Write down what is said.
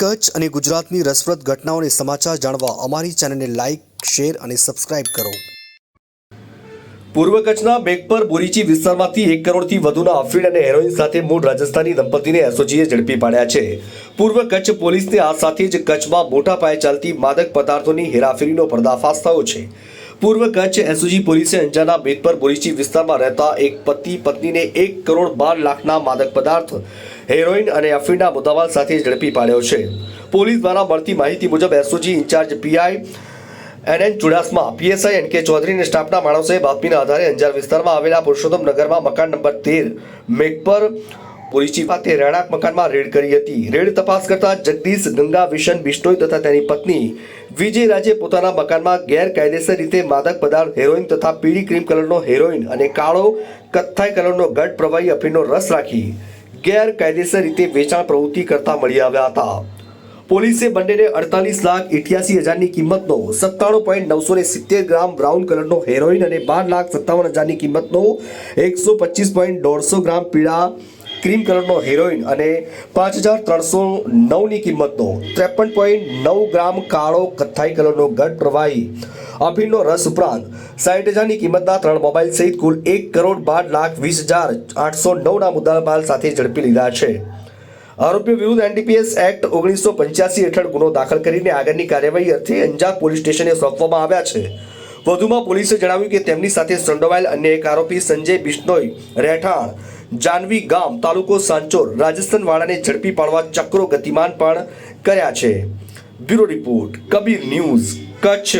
કચ્છ અને ગુજરાતની રસપ્રદ ઘટનાઓને સમાચાર જાણવા અમારી ચેનલને લાઇક શેર અને સબસ્ક્રાઇબ કરો. પૂર્વ કચ્છના બેગપર બોરીચી વિસ્તારમાંથી એક કરોડથી વધુના અફીણ અને હેરોઇન સાથે મૂળ રાજસ્થાની દંપતીને એસઓજીએ ઝડપી પાડ્યા છે. પૂર્વ કચ્છ પોલીસને આ સાથે જ કચ્છમાં મોટા પાયે ચાલતી માદક પદાર્થોની હેરાફેરીનો પર્દાફાશ થયો છે. પૂર્વ કચ્છ એસઓજી પોલીસે અંજારના બેગપર બોરીચી વિસ્તારમાં રહેતા એક પતિ પત્નીને એક કરોડ બાર લાખના માદક પદાર્થ હેરોઇન અને અફીણના મુદ્દામાલ સાથે ઝડપી પાડ્યો છે. પોલીસ દ્વારા મળતી માહિતી મુજબ SOG in-charge PI N N Chudasama, PSI N K Chaudhary અને સ્ટાફના માણસોએ બાતમીના આધારે અંજાર વિસ્તારમાં આવેલા પુરુષોત્તમ નગરમાં મકાન નંબર તેર, મેઘપર પોલીસી પાસે રહેણાંક મકાનમાં રેડ કરી હતી. રેડ તપાસ કરતા જગદીશ ગંગા, વિશન બિશ્નોઈ તથા તેની પત્ની વિજય રાજે પોતાના મકાનમાં ગેરકાયદેસર રીતે માદક પદાર્થ, હેરોઇન તથા પીળી ક્રીમ કલરનો હેરોઇન અને કાળો કથ્થાઈ કલરનો ગઢ પ્રવાહી અફીણનો રસ રાખી ગેરકાયદેસર રીતે વેચાણ પ્રવૃત્તિ કરતા મળી આવ્યા હતા. પોલીસે બંનેને અડતાલીસ લાખ ઇઠ્યાસી હજારની કિંમતનો સત્તાણું પોઈન્ટ નવસો ને સિત્તેર ગ્રામ બ્રાઉન કલરનો હેરોઇન અને બાર લાખ સત્તાવન હજારની કિંમતનો એકસો પચીસ પોઈન્ટ દોઢસો ગ્રામ પીળા ક્રીમ કલરનો હેરોઇન અને પાંચ હજાર ત્રણસો નવની કિંમતનો ત્રેપન પોઈન્ટ નવ ગ્રામ કાળો કથ્થાઈ કલરનો ગઢ પ્રવાહી. અફીણનો રસ ઉપરાંત સાઠ હજારની કિંમતના ત્રણ મોબાઈલ સહિત કુલ એક કરોડ બાર લાખ વીસ હજાર આઠસો નવના મુદ્દામાલ સાથે ઝડપી લીધા છે. આરોપી વિરુદ્ધ એનડીપીએસ એક્ટ ઓગણીસો પંચ્યાસી હેઠળ ગુનો દાખલ કરીને આગળની કાર્યવાહી અર્થે અંજાર પોલીસ સ્ટેશને સોંપવામાં આવ્યા છે. વધુમાં પોલીસે જણાવ્યું કે તેમની સાથે સંડોવાયેલ અન્ય એક આરોપી સંજય બિશ્નોઈ રહેઠાણ જાનવી ગામ તાલુકો સાંચોર, રાજસ્થાન વાળાને ઝડપી પાડવા ચક્રો ગતિમાન પણ કર્યા છે. Bureau report, Kabir news, Kutch.